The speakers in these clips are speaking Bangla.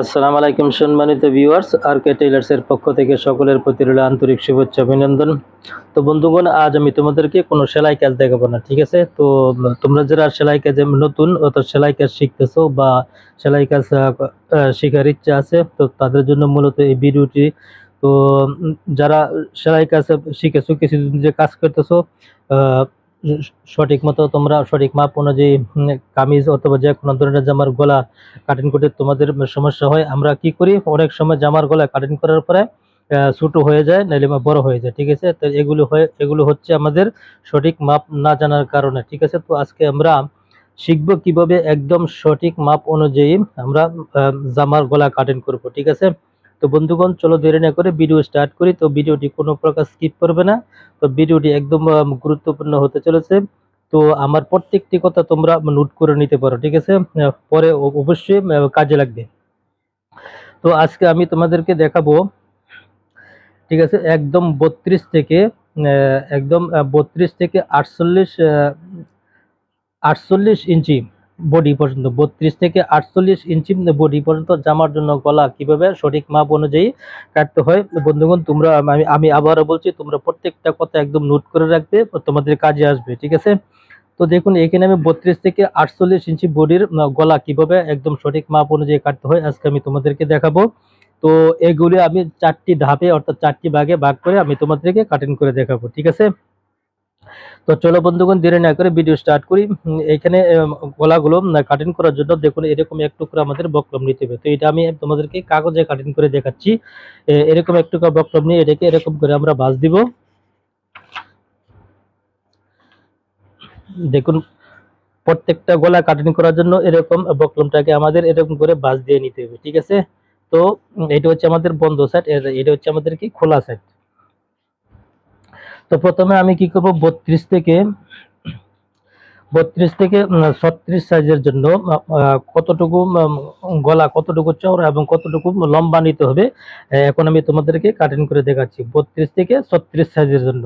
আসসালামু আলাইকুম সম্মানিত ভিউয়ার্স, আর কে টেইলার্সের পক্ষ থেকে সকলের প্রতি রইল আন্তরিক শুভেচ্ছা, অভিনন্দন। তো বন্ধুগণ, আজ আমি তোমাদেরকে কোনো সেলাই কাজ দেখাবো না, ঠিক আছে? তো তোমরা যারা সেলাই কাজে নতুন, অর্থাৎ সেলাই কাজ শিখতেছো বা সেলাই কাজ শেখার ইচ্ছা আছে, তো তাদের জন্য মূলত এই ভিডিওটি। তো যারা সেলাই কাজ শিখেছো, কিছুদিন যে কাজ করতেছো সঠিক মতো তোমরা সঠিক মাপ অনুযায়ী কামিজ অথবা যে কোনো ধরনের জামার গলা কাটিং করতে তোমাদের সমস্যা হয়, আমরা কি করি? অনেক সময় জামার গলা কাটিং করার পরে ছোটো হয়ে যায় নাহলে বড় হয়ে যায়, ঠিক আছে? তো এগুলো হয়ে, এগুলো হচ্ছে আমাদের সঠিক মাপ না জানার কারণে, ঠিক আছে? তো আজকে আমরা শিখব কীভাবে একদম সঠিক মাপ অনুযায়ী আমরা জামার গলা কাটিং করব, ঠিক আছে? তো বন্ধুগণ, চলো দেরি না করে ভিডিও স্টার্ট করি। তো ভিডিওটি কোনো প্রকার স্কিপ করবে না। তো ভিডিওটি একদম গুরুত্বপূর্ণ হতে চলেছে। তো আমার প্রত্যেকটি কথা তোমরা নোট করে নিতে পারো, ঠিক আছে? পরে অবশ্যই কাজে লাগবে। তো আজকে আমি তোমাদেরকে দেখাবো, ঠিক আছে? একদম বত্রিশ থেকে একদম বত্রিশ থেকে আটচল্লিশ আটচল্লিশ ইঞ্চি। বডি পর্যন্ত, বত্রিশ থেকে আটচল্লিশ ইঞ্চি বডি পর্যন্ত জামার জন্য গলা কীভাবে সঠিক মাপ অনুযায়ী কাটতে হয়? বন্ধুগণ, তোমরা, আমি আমি আবারও বলছি, তোমরা প্রত্যেকটা কথা একদম নোট করে রাখবে, তোমাদের কাজে আসবে, ঠিক আছে? তো দেখুন, এখানে আমি বত্রিশ থেকে আটচল্লিশ ইঞ্চি বডির গলা কীভাবে একদম সঠিক মাপ অনুযায়ী কাটতে হয়, আজকে আমি তোমাদেরকে দেখাবো। তো এগুলি আমি চারটি ধাপে, অর্থাৎ চারটি ভাগে ভাগ করে আমি তোমাদেরকে কাটিং করে দেখাবো, ঠিক আছে? তো চলো বন্ধুগণ, দেরি না করে ভিডিও স্টার্ট করি। এখানে গলাগুলো কাটিং করার জন্য দেখুন, এরকম একটু করে আমাদের বক্রম নিতে হবে। তো এটা আমি তোমাদেরকে কাগজে কাটিং করে দেখাচ্ছি। এরকম একটু করে বক্রম নিয়ে এটাকে এরকম করে আমরা বাস দিব। দেখুন, প্রত্যেকটা গলা কাটিং করার জন্য এরকম বক্রমটাকে আমাদের এরকম করে বাস দিয়ে নিতে হবে, ঠিক আছে? তো এটা হচ্ছে আমাদের বন্ধ সাইড এটা হচ্ছে আমাদের কি? খোলা সাইড তো প্রথমে আমি কি করব বত্রিশ থেকে বত্রিশ থেকে ছত্রিশ সাইজের জন্য কতটুকু গলা কতটুকু চওড়া এবং কতটুকু লম্বা নিতে হবে এখন আমি তোমাদেরকে কাটিং করে দেখাচ্ছি। বত্রিশ থেকে ছত্রিশ সাইজের জন্য।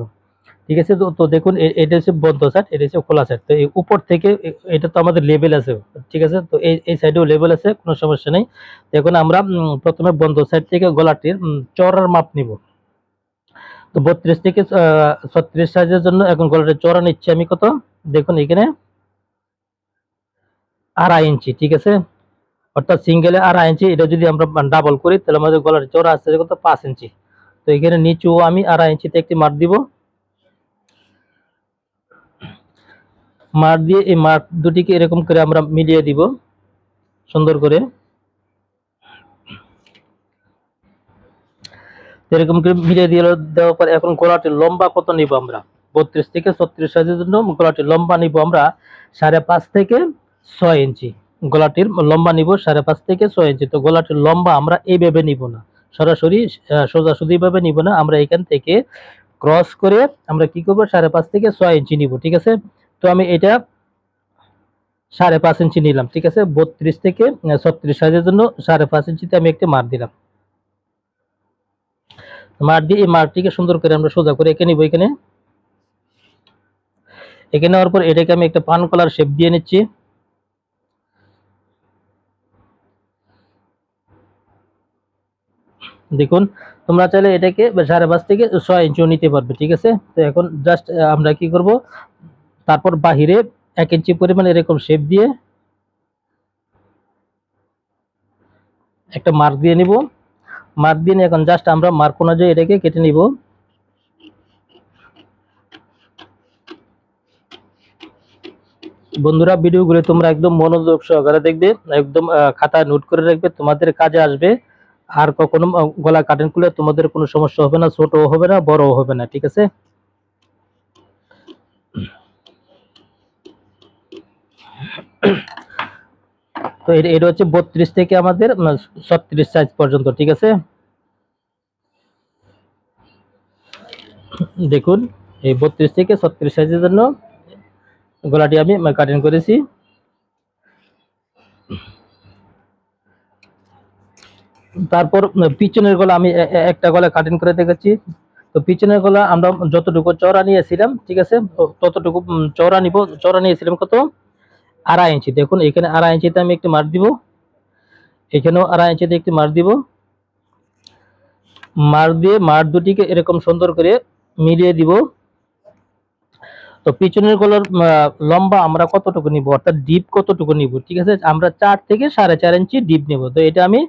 ঠিক আছে? তো দেখুন এটা হচ্ছে বদ্ধ সাইড এটা হচ্ছে খোলা সাইড তো এই উপর থেকে এটা তো আমাদের লেভেল আছে। ঠিক আছে? তো এই এই সাইডেও লেভেল আছে, কোনো সমস্যা নেই। এখন আমরা প্রথমে বন্ধ সাইড থেকে গলাটির চওড়ার মাপ নিব। তো বত্রিশ থেকে ছত্রিশ সাইজের জন্য এখন গলাটা চড়া নিচ্ছি আমি কত? দেখুন এখানে। আড়াই ইঞ্চি, ঠিক আছে? অর্থাৎ সিঙ্গেলে আড়াই ইঞ্চি, এটা যদি আমরা ডাবল করি, তাহলে আমাদের গলার চড়া আসছে কত? পাঁচ ইঞ্চি। তো এখানে নিচু আমি আড়াই ইঞ্চিতে একটি মার দিব। মার দিয়ে এই মার দুটিকে এরকম করে আমরা মিলিয়ে দিব, সুন্দর করে। এরকম করে মিলিয়ে দিয়ে দেওয়ার পর এখন গলাটির লম্বা কত নিব আমরা? বত্রিশ থেকে ছত্রিশ সাইজের জন্য গলাটির লম্বা নিব আমরা সাড়ে পাঁচ থেকে ছয় ইঞ্চি। গলাটির লম্বা নিব সাড়ে পাঁচ থেকে ছয় ইঞ্চি। তো গলাটির লম্বা আমরা এইভাবে নিব না। সরাসরি আহ, সোজাসুজি ভাবে নিব না। আমরা এখান থেকে ক্রস করে আমরা কি করব? সাড়ে পাঁচ থেকে ছয় ইঞ্চি নিব ঠিক আছে? তো আমি এটা সাড়ে পাঁচ ইঞ্চি নিলাম ঠিক আছে? বত্রিশ থেকে ছত্রিশ সাইজের জন্য সাড়ে পাঁচ ইঞ্চিতে আমি একটি মার দিলাম। মার দিয়ে এই মাঠটিকে সুন্দর করে আমরা সোজা করে এঁকে নিব এখানে। এঁকে নেওয়ার পর এটাকে আমি একটা পান কলার শেপ দিয়ে নিচ্ছি। দেখুন, তোমরা চাইলে এটাকে সাড়ে পাঁচ থেকে ছয় ইঞ্চিও নিতে পারবে, ঠিক আছে? তো এখন জাস্ট আমরা কি করব? তারপর বাহিরে এক ইঞ্চি পরিমাণ এরকম শেপ দিয়ে একটা মার্ক দিয়ে নিব। মার্ক দিন, এখন জাস্ট আমরা মার্ক অনুযায়ী এটাকে কেটে নিব। বন্ধুরা, ভিডিওগুলো তোমরা একদম মনোযোগ সহকারে দেখবে, একদম খাতা নোট করে রাখবে, তোমাদের কাজে আসবে। আর কখনো গলা কাটেন খুলে তোমাদের কোনো সমস্যা হবে না, ছোটও হবে না, বড়ও হবে না, ঠিক আছে? তো এটা হচ্ছে বত্রিশ থেকে আমাদের ছত্রিশ সাইজ পর্যন্ত, ঠিক আছে? দেখুন, এই বত্রিশ থেকে ছত্রিশ সাইজের জন্য গলাটি আমি কাটিং করেছি। তারপর পিছনের গলা আমি একটা গলা কাটিং করে দেখাচ্ছি। তো পিছনের গলা আমরা যতটুকু চওড়া নিয়েছিলাম, ঠিক আছে? ততটুকু চওড়া নিব, চওড়া নিয়েছিলাম কত? আড়াই ইঞ্চি। দেখুন, এখানে আড়াই ইঞ্চিতে আমি একটু মার দিব। এখানেও আড়াই ইঞ্চিতে একটি মার দিব। মার দিয়ে মার দুটিকে এরকম সুন্দর করে মিলিয়ে দিব। তো পিছনের গলার লম্বা আমরা কতটুকু নিব? অর্থাৎ ডিপ কতটুকু নিব? ঠিক আছে? আমরা চার থেকে সাড়ে চার ইঞ্চি ডিপ নিব। তো এটা আমি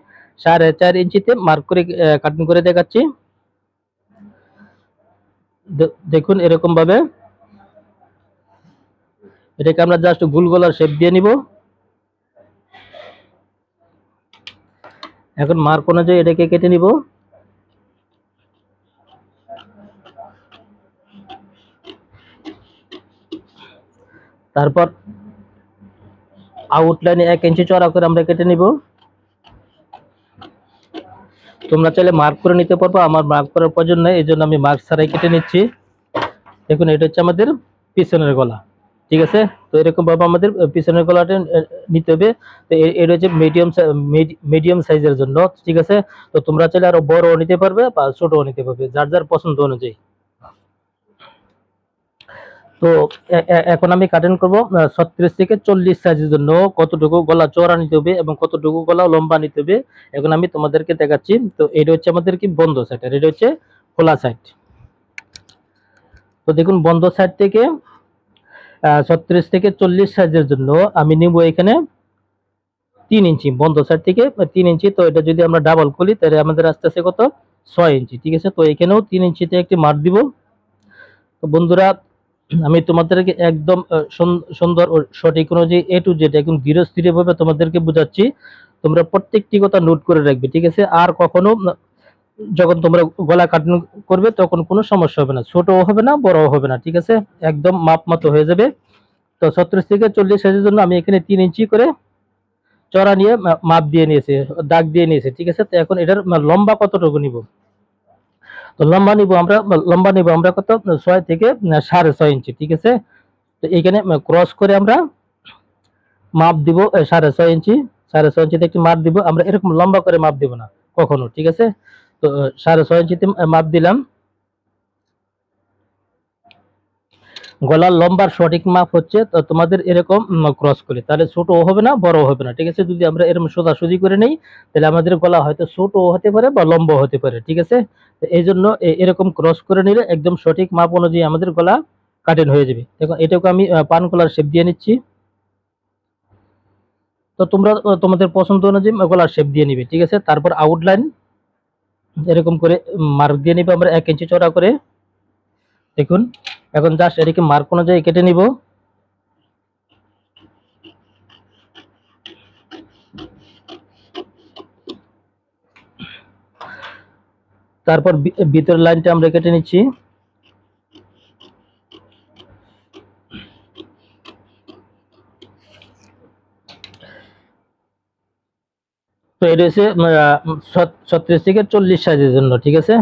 সাড়ে চার ইঞ্চিতে মার্ক করে কাটিং করে দেখাচ্ছি। দেখুন এরকম ভাবে এটাকে আমরা জাস্ট গোল গলার শেপ দিয়ে নিব। এখন মার্ক অনুযায়ী এটাকে কেটে নিব। তারপর আউটলাইনে এক ইঞ্চি চড়া করে আমরা কেটে নিব। তোমরা চাইলে মার্ক করে নিতে পারব, আমার মার্ক করার প্রয়োজন নেই এই জন্য আমি মার্ক ছাড়াই কেটে নিচ্ছি। দেখুন, এটা হচ্ছে আমাদের পিছনের গলা। ঠিক আছে? তো এরকম ভাবে আমাদের পিছনের গলাটা নিতে হবে। তো এটা হচ্ছে মিডিয়াম মিডিয়াম সাইজের জন্য, ঠিক আছে? তো তোমরা চাইলে আরও বড়ও নিতে পারবে বা ছোটও নিতে পারবে, যার যার পছন্দ অনুযায়ী। তো এখন আমি কাটিং করব ছত্রিশ থেকে চল্লিশ সাইজের জন্য কতটুকু গলা চওড়া নিতে হবে এবং কতটুকু গলা লম্বা নিতে হবে, এখন আমি তোমাদেরকে দেখাচ্ছি। তো এটা হচ্ছে আমাদের কি বন্ধ সাইড আর এটা হচ্ছে খোলা সাইড তো দেখুন, বন্ধ সাইড থেকে ছত্রিশ থেকে চল্লিশ সাইজের জন্য আমি নিব এখানে তিন ইঞ্চি, বন্ধ সাইড থেকে তিন ইঞ্চি। তো এটা যদি আমরা ডাবল করি, তাহলে আমাদের আস্তে আস্তে কত? ছয় ইঞ্চি, ঠিক আছে? তো এখানেও তিন ইঞ্চিতে একটি মার দিব। তো বন্ধুরা, আমি তোমাদেরকে একদম সুন্দর ও সঠিক অনুযায়ী এ টু জেড একদম ধীরে স্থিরে ভাবে তোমাদেরকে বোঝাচ্ছি। তোমরা প্রত্যেকটি কথা নোট করে রাখবে, ঠিক আছে? আর কখনো যখন তোমরা গলা কাটিং করবে, তখন কোনো সমস্যা হবে না। ছোটও হবে না, বড়ও হবে না, ঠিক আছে? একদম মাপ মতো হয়ে যাবে। তো ছত্রিশ থেকে চল্লিশ সাইজের জন্য আমি এখানে তিন ইঞ্চি করে চড়া নিয়ে মাপ দিয়ে নিয়েছে, দাগ দিয়ে নিয়েছে, ঠিক আছে? তো এখন এটার লম্বা কতটুকু নিব? তো লম্বা নিব আমরা লম্বা নিব আমরা কত? ছয় থেকে সাড়ে ছয় ইঞ্চি, ঠিক আছে? তো এখানে ক্রস করে আমরা মাপ দিব সাড়ে ছয় ইঞ্চি, সাড়ে ছয় ইঞ্চিতে একটি মাপ দিব। আমরা এরকম লম্বা করে মাপ দিব না, কখনো, ঠিক আছে? তো সাড়ে ছয় ইঞ্চিতে মাপ দিলাম। গলার লম্বার সঠিক মাপ হচ্ছে তোমাদের এরকম ক্রস করে। তাহলে ছোটও হবে না, বড়ও হবে না, ঠিক আছে? যদি আমরা এরকম সোজাসুজি করে নেই, তাহলে আমাদের গলা হয়তো ছোটও হতে পারে বা লম্বা হতে পারে, ঠিক আছে? এই জন্য এরকম ক্রস করে নিলে একদম সঠিক মাপ অনুযায়ী আমাদের গলা কাটেন হয়ে যাবে। দেখুন এটাকে আমি পান কলার শেপ দিয়ে নিচ্ছি। তো তোমরা তোমাদের পছন্দ অনুযায়ী গলার শেপ দিয়ে নিবে, ঠিক আছে? তারপর আউটলাইন এরকম করে মার্ক দিয়ে নিব আমরা এক ইঞ্চি চড়া করে। দেখুন, এখন জাস্ট এটিকে মার্ক অনুযায়ী কেটে নিব। তারপর ভিতরের লাইনটা আমরা কেটে নিচ্ছি। তো এটা হচ্ছে ছত্রিশ থেকে চল্লিশ সাইজের জন্য, ঠিক আছে?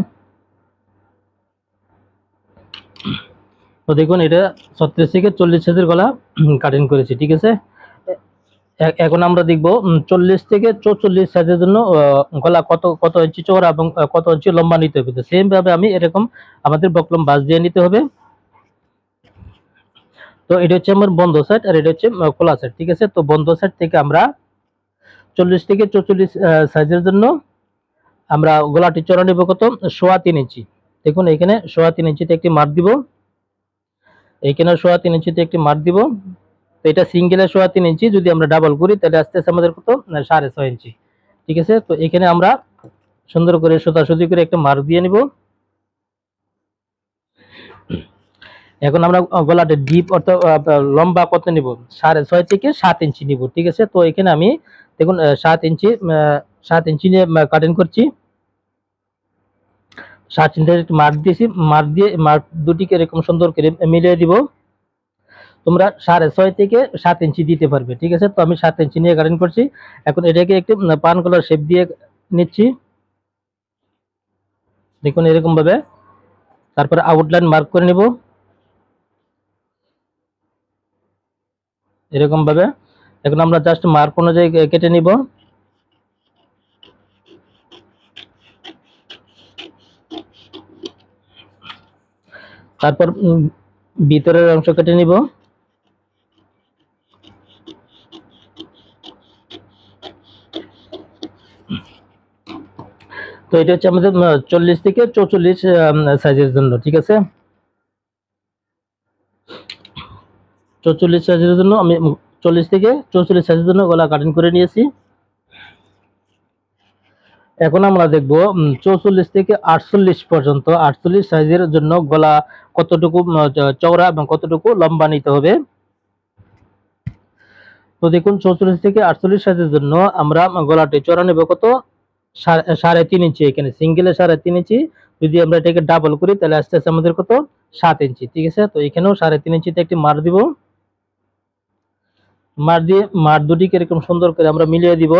তো দেখুন, এটা ছত্রিশ থেকে চল্লিশ সাইজের গলা কাটিং করেছি, ঠিক আছে? এখন আমরা দেখব চল্লিশ থেকে চৌচল্লিশ সাইজের জন্য গলা কত কত ইঞ্চি চওড়া এবং কত ইঞ্চি লম্বা নিতে হবে। তো সেম ভাবে আমি এরকম আমাদের বকলম বাস দিয়ে নিতে হবে। তো এটা হচ্ছে আমার বন্ধ সাইড আর এটা হচ্ছে খোলা সাইড ঠিক আছে? তো বন্ধ সাইড থেকে আমরা চল্লিশ থেকে চৌচল্লিশ সাইজের জন্য আমরা গলাটি চড়া নেব কত? সোয়া তিন ইঞ্চি। দেখুন এখানে সোয়া তিন ইঞ্চিতে একটি মার দিব। এইখানে সোয়া তিন ইঞ্চিতে একটি মার দিব। তো এটা সিঙ্গেলে সোয়া তিন ইঞ্চি। যদি আমরা ডাবল করি, তাহলে আস্তে আস্তে আমাদের কত? সাড়ে ছয় ইঞ্চি। ঠিক আছে? তো এখানে আমরা সুন্দর করে সোজাসুজি করে একটা মার দিয়ে নিব। এখন আমরা গলাটা ডিপ অর্থাৎ লম্বা কত নিব? সাড়ে ছয় থেকে সাত ইঞ্চি নিব। ঠিক আছে? তো এখানে আমি দেখুন সাত ইঞ্চি সাত ইঞ্চি নিয়ে কাটিং করছি। সাত ইঞ্চের একটু দিয়েছি মার্ক দিয়ে মার্ক দুটিকে এরকম সুন্দর করে মিলিয়ে দিব। তোমরা সাড়ে ছয় থেকে সাত ইঞ্চি দিতে পারবে, ঠিক আছে? তো আমি সাত ইঞ্চি নিয়ে কাটিং করছি। এখন এটাকে একটু পান কলার শেপ দিয়ে নিচ্ছি। দেখুন এরকম ভাবে তারপরে আউটলাইন মার্ক করে নিব। এরকম ভাবে এখন আমরা জাস্ট মার্ক অনুযায়ী কেটে নিব। তারপর ভিতরের অংশ কেটে নিব। তো এটা হচ্ছে আমাদের চল্লিশ থেকে চৌচল্লিশ সাইজের জন্য, ঠিক আছে? চৌচল্লিশ সাইজের জন্য আমি চল্লিশ থেকে চৌচল্লিশ সাইজের জন্য গলা কাটিং করে নিয়েছি। এখন আমরা দেখব চৌচল্লিশ থেকে আটচল্লিশ পর্যন্ত, আটচল্লিশ সাইজের জন্য গলা কতটুকু চওড়া এবং কতটুকু লম্বা নিতে হবে। তো দেখুন, চৌচল্লিশ থেকে আটচল্লিশ সাইজের জন্য আমরা গলাটি চড়া নেব কত? সাড়ে- তিন ইঞ্চি, এখানে সিঙ্গেলে সাড়ে তিন ইঞ্চি। যদি আমরা এটাকে ডাবল করি, তাহলে আস্তে আস্তে আমাদের কত? সাত ইঞ্চি, ঠিক আছে? তো এখানেও সাড়ে তিন ইঞ্চিতে একটি মার দিব। মার দিয়ে, মার দুটিকে এরকম সুন্দর করে আমরা মিলিয়ে দিব।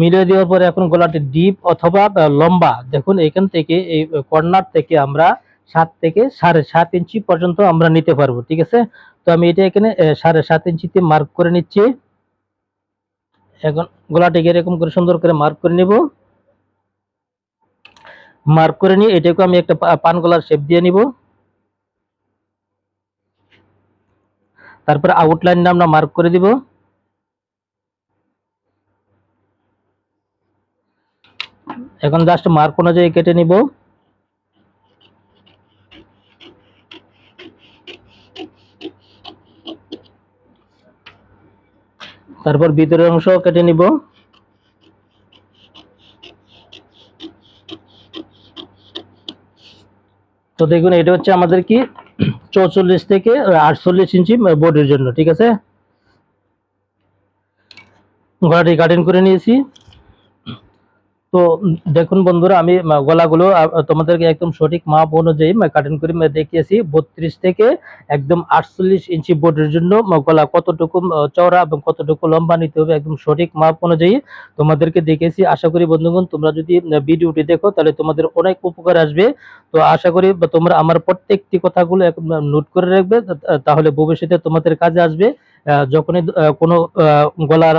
মিলিয়ে দেওয়ার পরে এখন গলাটি ডিপ অথবা লম্বা। দেখুন, এখান থেকে, এই কর্নার থেকে আমরা সাত থেকে সাড়ে সাত ইঞ্চি পর্যন্ত আমরা নিতে পারব, ঠিক আছে? তো আমি এটা এখানে সাড়ে সাত ইঞ্চিতে মার্ক করে নিচ্ছি। এখন গলাটিকে এরকম করে সুন্দর করে মার্ক করে নিব। মার্ক করে নিয়ে এটাকে আমি একটা পান গলার শেপ দিয়ে নিব। তারপর আউটলাইন আমরা মার্ক করে দিব। এখন জাস্ট মার্ক অনুযায়ী কেটে নিব। তারপর ভিতরের অংশ কেটে নিব। তো দেখুন, এটা হচ্ছে আমাদের কি? চৌচল্লিশ থেকে আটচল্লিশ ইঞ্চি বোর্ডের জন্য ঠিক আছে? ঘোড়াটি কাটিং করে নিয়েছি। তো দেখুন বন্ধুরা, আমি গলাগুলো তোমাদেরকে একদম সঠিক মাপ অনুযায়ী কাটিং করে দেখিয়েছি। বত্রিশ থেকে একদম আটচল্লিশ ইঞ্চি বোর্ডের জন্য গলা কতটুকু চওড়া এবং কতটুকু লম্বা নিতে হবে, একদম সঠিক মাপ অনুযায়ী তোমাদেরকে দেখিয়েছি। আশা করি বন্ধুগণ, তোমরা যদি ভিডিওটি দেখো, তাহলে তোমাদের অনেক উপকার আসবে। তো আশা করি তোমরা আমার প্রত্যেকটি কথাগুলো নোট করে রাখবে তাহলে ভবিষ্যতে তোমাদের কাজে আসবে। যখনই কোনো গলার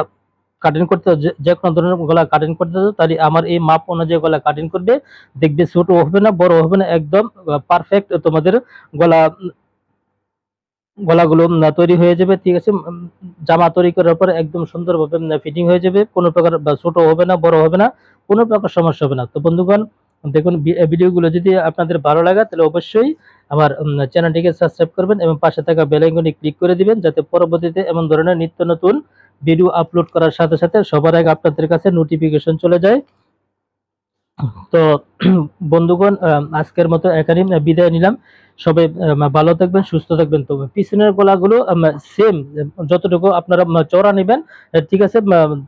কাটিং করতে যে- কোনো ধরনের গলা কাটিং করতে তাহলে আমার এই মাপ অনুযায়ী গলা কাটিং করবে, দেখবে ছোট হবে না, বড় হবে না, একদম পারফেক্ট তোমাদের গলা, গলাগুলো তৈরি হয়ে যাবে, ঠিক আছে জামা তৈরি করার পরে একদম সুন্দরভাবে ফিটিং হয়ে যাবে, কোনো প্রকার ছোট হবে না, বড় হবে না, কোনো প্রকার সমস্যা হবে না। তো বন্ধুগণ, দেখুন ভিডিওগুলো যদি আপনাদের ভালো লাগে, তাহলে অবশ্যই আমার চ্যানেলটিকে সাবস্ক্রাইব করবেন এবং পাশে থাকা বেল আইকনে ক্লিক করে দিবেন, যাতে পরবর্তীতে এমন ধরনের নিত্য নতুন ভিডিও আপলোড করার সাথে সাথে সবার আগে আপনাদের কাছে নোটিফিকেশন চলে যায়। তো বন্ধুগণ আজকের মতো এখানেই বিদায় নিলাম। সবাই ভালো থাকবেন, সুস্থ থাকবেন। তো পিছনের গলাগুলো সেম যতটুকু আপনারা চওড়া নেবেন ঠিক আছে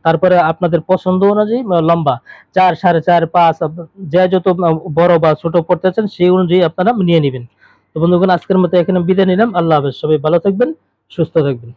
তারপরে আপনাদের পছন্দ অনুযায়ী লম্বা, চার, সাড়ে চার, পাঁচ যে যত বড় বা ছোট পড়তে চান, সেই অনুযায়ী আপনারা নিয়ে নেবেন। তো বন্ধুগণ, আজকের মতো এখানে বিদায় নিলাম। আল্লাহ হাফেজ। সবাই ভালো থাকবেন, সুস্থ থাকবেন।